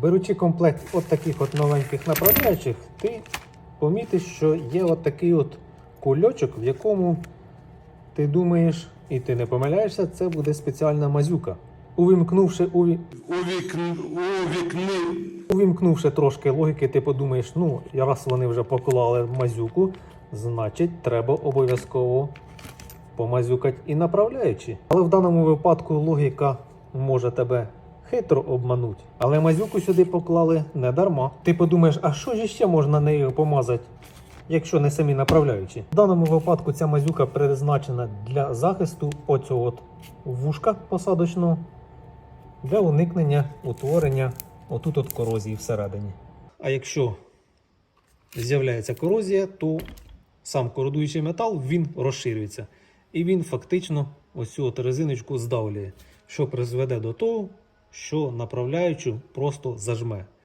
Беручи комплект от таких от новеньких направляючих, ти помітиш, що є от такий от кульочок, в якому ти думаєш, і ти не помиляєшся, це буде спеціальна мазюка. Увімкнувши, уві... Увікн... Увікни... Увімкнувши трошки логіки, ти подумаєш, ну, раз вони вже поклали мазюку, значить треба обов'язково помазюкати і направляючи. Але в даному випадку логіка може тебе хитро обманути. Але мазюку сюди поклали не дарма. Ти подумаєш, а що ж ще можна нею помазати? Якщо не самі направляючі. В даному випадку ця мазюка призначена для захисту оцього от вушка посадочного для уникнення утворення отут от корозії всередині. А якщо з'являється корозія, то сам кородуючий метал він розширюється. І він фактично ось цю от резиночку здавлює, що призведе до того, що направляючу просто зажме.